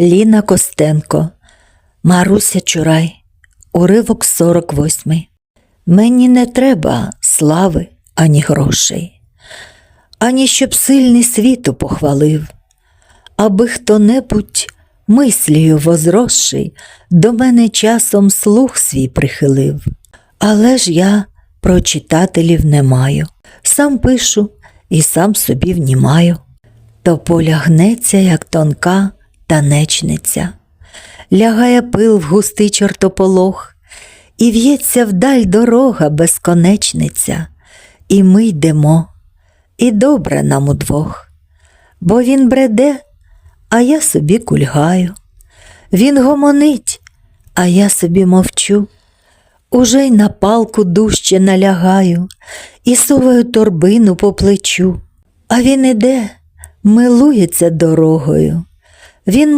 Ліна Костенко, Маруся Чурай, уривок 48. Мені не треба слави ані грошей, ані щоб сильний світу похвалив, аби хто-небудь мислію возросший до мене часом слух свій прихилив. Але ж я про читателів не маю, сам пишу і сам собі внімаю. То поля гнеться, як тонка танечниця, лягає пил в густий чортополох, і в'ється вдаль дорога безконечниця, і ми йдемо, і добре нам удвох, бо він бреде, а я собі кульгаю, він гомонить, а я собі мовчу. Уже й на палку дужче налягаю і суваю торбину по плечу. А він іде, милується дорогою. Він